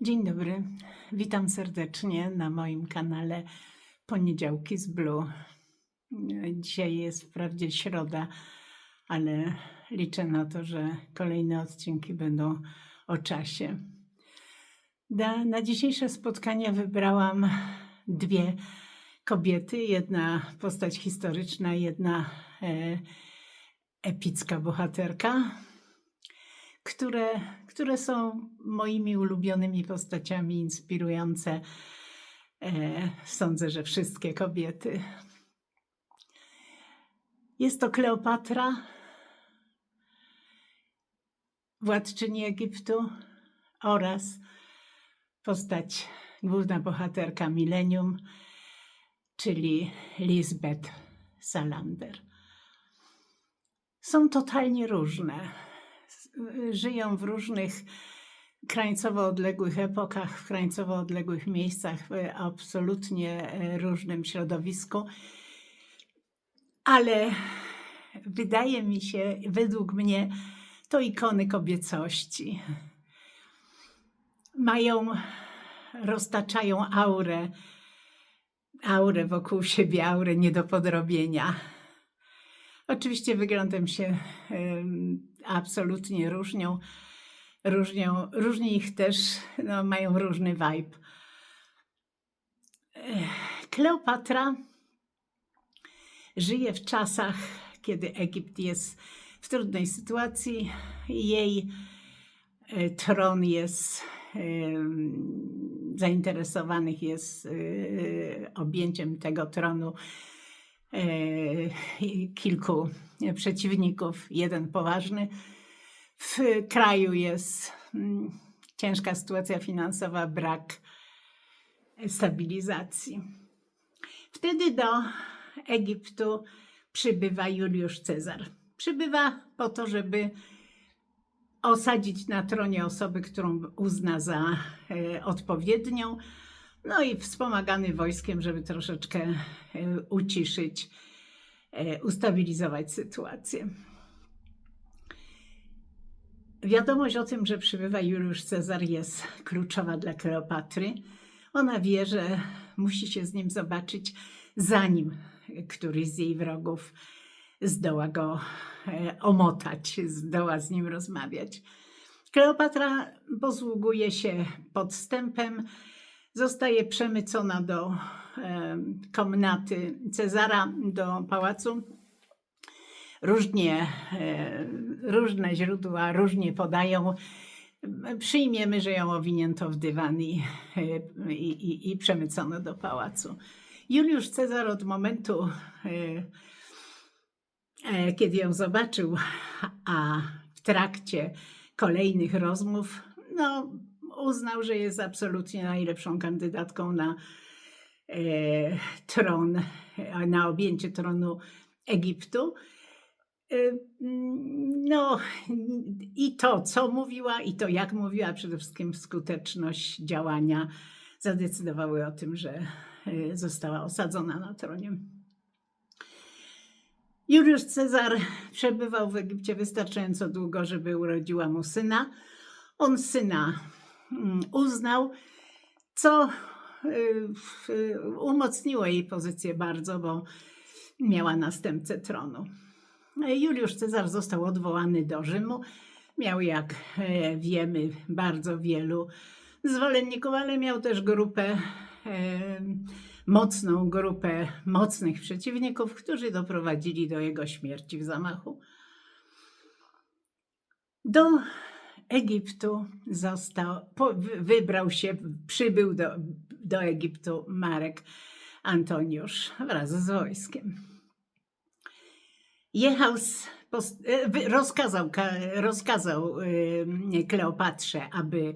Dzień dobry, witam serdecznie na moim kanale Poniedziałki z Blue. Dzisiaj jest wprawdzie środa, ale liczę na to, że kolejne odcinki będą o czasie. Na, na dzisiejsze spotkanie wybrałam dwie kobiety. Jedna postać historyczna, jedna e, epicka bohaterka które, które są moimi ulubionymi postaciami, inspirujące. E, sądzę, że wszystkie kobiety. Jest to Kleopatra, władczyni Egiptu oraz postać, główna bohaterka Millennium, czyli Lisbeth Salander. Są totalnie różne żyją w różnych krańcowo odległych epokach, w krańcowo odległych miejscach, w absolutnie e, różnym środowisku. Ale wydaje mi się, według mnie, to ikony kobiecości. Mają, roztaczają aurę, aurę wokół siebie, aurę nie do podrobienia. Oczywiście wyglądem się absolutnie różnią. różnią różni ich też, no, mają różny vibe. Kleopatra żyje w czasach, kiedy Egipt jest w trudnej sytuacji. Jej e, tron jest zainteresowanych jest e, objęciem tego tronu e, kilku przeciwników, jeden poważny. W kraju jest mm, ciężka sytuacja finansowa, brak stabilizacji. Wtedy do Egiptu przybywa Juliusz Cezar. Przybywa po to, żeby osadzić na tronie osobę, którą uzna za e, odpowiednią, no i wspomagany wojskiem, żeby troszeczkę e, uciszyć, e, ustabilizować sytuację. Wiadomość o tym, że przybywa Juliusz Cezar jest kluczowa dla Kleopatry. Ona wie, że musi się z nim zobaczyć, zanim któryś z jej wrogów zdoła go e, omotać, zdoła z nim rozmawiać. Kleopatra posługuje się podstępem, zostaje przemycona do e, komnaty Cezara, do pałacu. Różnie, e, różne źródła różnie podają. Przyjmiemy, że ją owinięto w dywan i, i, i, i przemycono do pałacu. Juliusz Cezar od momentu, e, e, kiedy ją zobaczył, a w trakcie kolejnych rozmów, no, uznał, że jest absolutnie najlepszą kandydatką na e, tron, e, na objęcie tronu Egiptu. E, No, i to, co mówiła, i to, jak mówiła, przede wszystkim skuteczność działania zadecydowały o tym, że e, została osadzona na tronie. Juliusz Cezar przebywał w Egipcie wystarczająco długo, żeby urodziła mu syna. On syna mm, uznał, co umocniło jej pozycję bardzo, bo miała następcę tronu. Juliusz Cezar został odwołany do Rzymu. Miał, jak e, wiemy, bardzo wielu zwolenników, ale miał też grupę, e, mocną grupę mocnych przeciwników, którzy doprowadzili do jego śmierci w zamachu. Do Egiptu został, wybrał się, przybył do, do Egiptu Marek Antoniusz wraz z wojskiem. Jechał, z, e, rozkazał, ka- rozkazał y, Kleopatrze, aby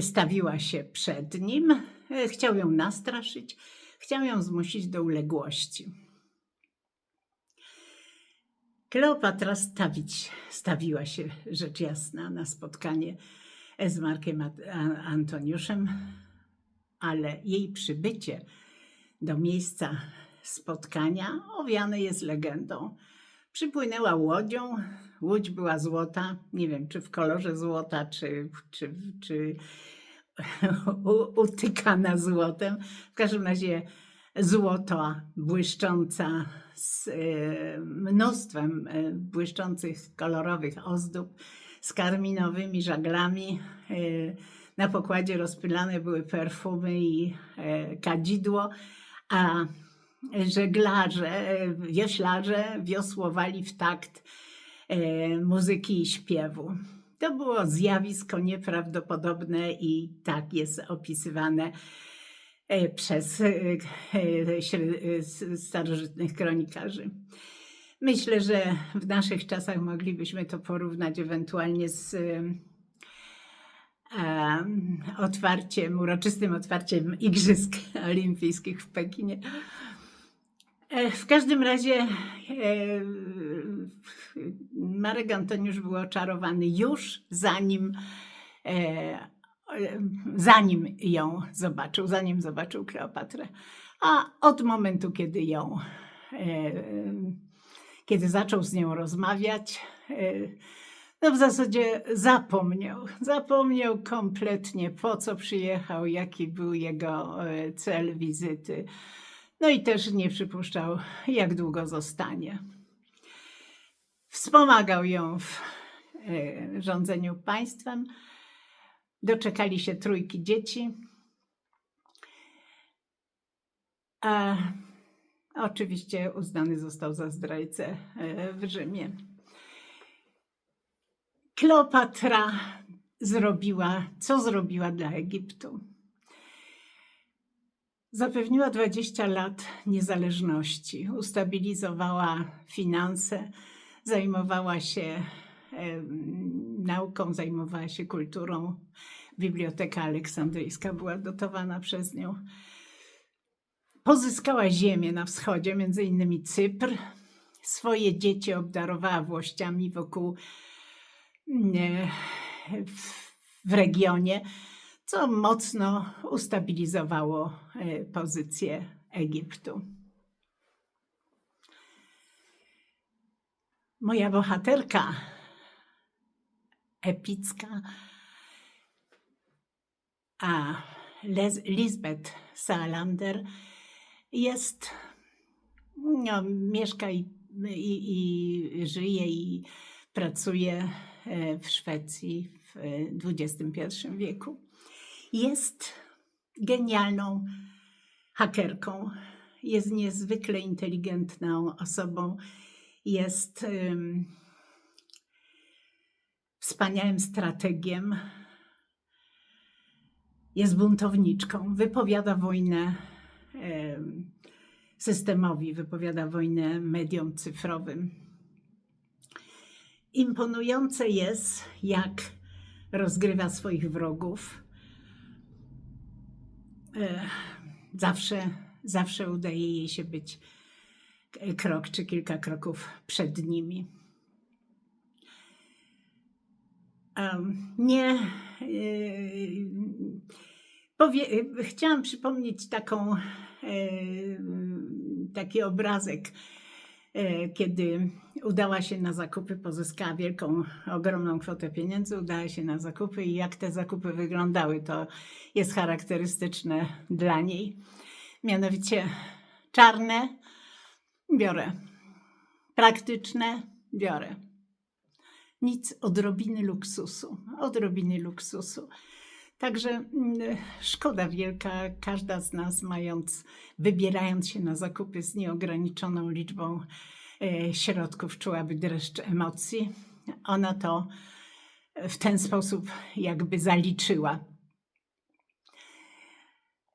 stawiła się przed nim. E, Chciał ją nastraszyć, chciał ją zmusić do uległości. Kleopatra stawić, stawiła się rzecz jasna na spotkanie z Markiem Antoniuszem, ale jej przybycie do miejsca spotkania owiane jest legendą. Przypłynęła łodzią, łódź była złota, nie wiem czy w kolorze złota, czy, czy, czy utykana złotem. W każdym razie złoto błyszcząca z e, mnóstwem e, błyszczących, kolorowych ozdób, z karminowymi żaglami. E, Na pokładzie rozpylane były perfumy i kadzidło, a żeglarze, wioślarze wiosłowali w takt muzyki i śpiewu. To było zjawisko nieprawdopodobne i tak jest opisywane przez e, e, śre- e, s- starożytnych kronikarzy. Myślę, że w naszych czasach moglibyśmy to porównać ewentualnie z em, em, otwarciem, uroczystym otwarciem Igrzysk Olimpijskich w Pekinie. E, W każdym razie e, Marek Antoniusz był oczarowany już zanim, e, e, zanim ją zobaczył, zanim zobaczył Kleopatrę. A od momentu, kiedy ją, e, kiedy zaczął z nią rozmawiać, e, no w zasadzie zapomniał. Zapomniał kompletnie, po co przyjechał, jaki był jego e, cel wizyty. No i też nie przypuszczał, jak długo zostanie. Wspomagał ją w rządzeniu państwem. Doczekali się trójki dzieci. A oczywiście uznany został za zdrajcę e, w Rzymie. Kleopatra zrobiła, co zrobiła dla Egiptu. Zapewniła 20 lat niezależności, ustabilizowała finanse, zajmowała się nauką, zajmowała się kulturą. Biblioteka Aleksandryjska była dotowana przez nią. Pozyskała ziemię na wschodzie, między innymi Cypr. Swoje dzieci obdarowała włościami wokół nie, w, w regionie, co mocno ustabilizowało e, pozycję Egiptu. Moja bohaterka epicka, a Lisbeth Salander jest, no, mieszka i, i, i żyje i pracuje e, w Szwecji w XXI wieku. Jest genialną hakerką, jest niezwykle inteligentną osobą, jest wspaniałym strategiem, jest buntowniczką, wypowiada wojnę em, systemowi, wypowiada wojnę mediom cyfrowym. Imponujące jest, jak rozgrywa swoich wrogów. E, Zawsze, zawsze udaje jej się być k- krok czy kilka kroków przed nimi. Nie. yy, Powie, chciałam przypomnieć taką, e, taki obrazek, e, kiedy udała się na zakupy, pozyskała wielką, ogromną kwotę pieniędzy, udała się na zakupy i jak te zakupy wyglądały, to jest charakterystyczne dla niej. Mianowicie czarne biorę, praktyczne biorę. Nic, odrobiny luksusu, odrobiny luksusu. Także mm, szkoda wielka, każda z nas mając, wybierając się na zakupy z nieograniczoną liczbą e, środków, czułaby dreszcz emocji. Ona to w ten sposób jakby zaliczyła.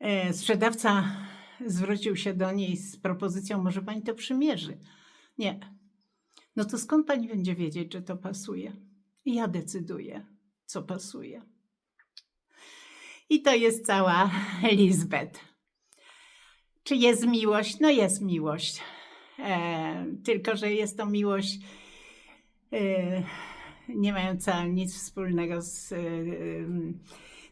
E, Sprzedawca zwrócił się do niej z propozycją, może pani to przymierzy. Nie. No to skąd pani będzie wiedzieć, że to pasuje? Ja decyduję, co pasuje. I to jest cała Lisbeth. Czy jest miłość? No jest miłość. E, tylko, że jest to miłość e, nie mająca nic wspólnego z e, em,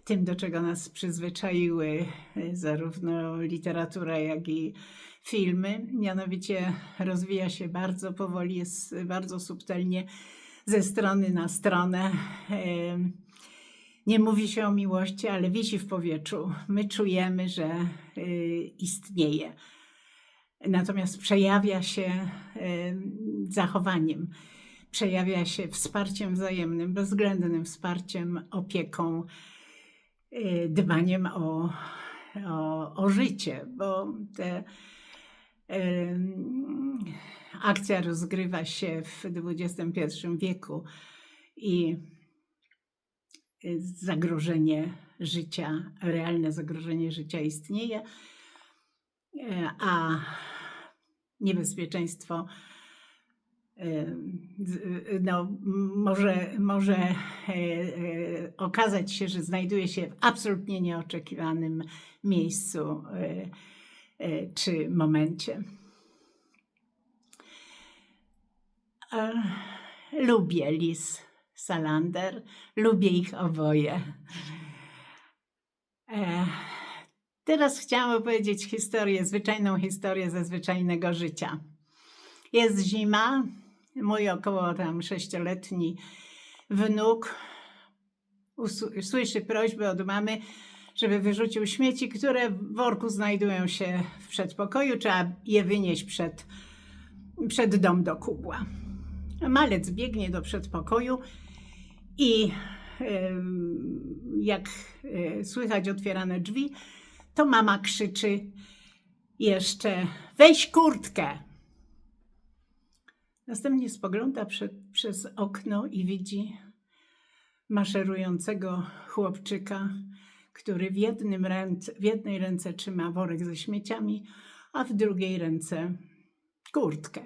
tym, do czego nas przyzwyczaiły e, zarówno literatura, jak i filmy. Mianowicie rozwija się bardzo powoli, jest bardzo subtelnie ze strony na stronę. Nie mówi się o miłości, ale wisi w powietrzu. My czujemy, że y, istnieje. Natomiast przejawia się zachowaniem, przejawia się wsparciem wzajemnym, bezwzględnym wsparciem, opieką, dbaniem o, o, o życie, bo te, akcja rozgrywa się w XXI wieku i y, zagrożenie życia, realne zagrożenie życia istnieje, e, a niebezpieczeństwo y, no, może, może e, e, okazać się, że znajduje się w absolutnie nieoczekiwanym miejscu e, czy momencie. Lubię Lis Salander, lubię ich oboje. Teraz chciałam opowiedzieć historię, zwyczajną historię ze zwyczajnego życia. Jest zima, mój około tam sześcioletni wnuk słyszy prośbę od mamy, żeby wyrzucił śmieci, które w worku znajdują się w przedpokoju. Trzeba je wynieść przed, przed dom do kubła. Malec biegnie do przedpokoju i jak e, słychać otwierane drzwi, to mama krzyczy jeszcze: Weź kurtkę! Następnie spogląda przed, przez okno i widzi maszerującego chłopczyka, który w, jednym ręce, w jednej ręce trzyma worek ze śmieciami, a w drugiej ręce kurtkę.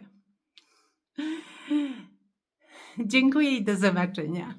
Dziękuję i do zobaczenia.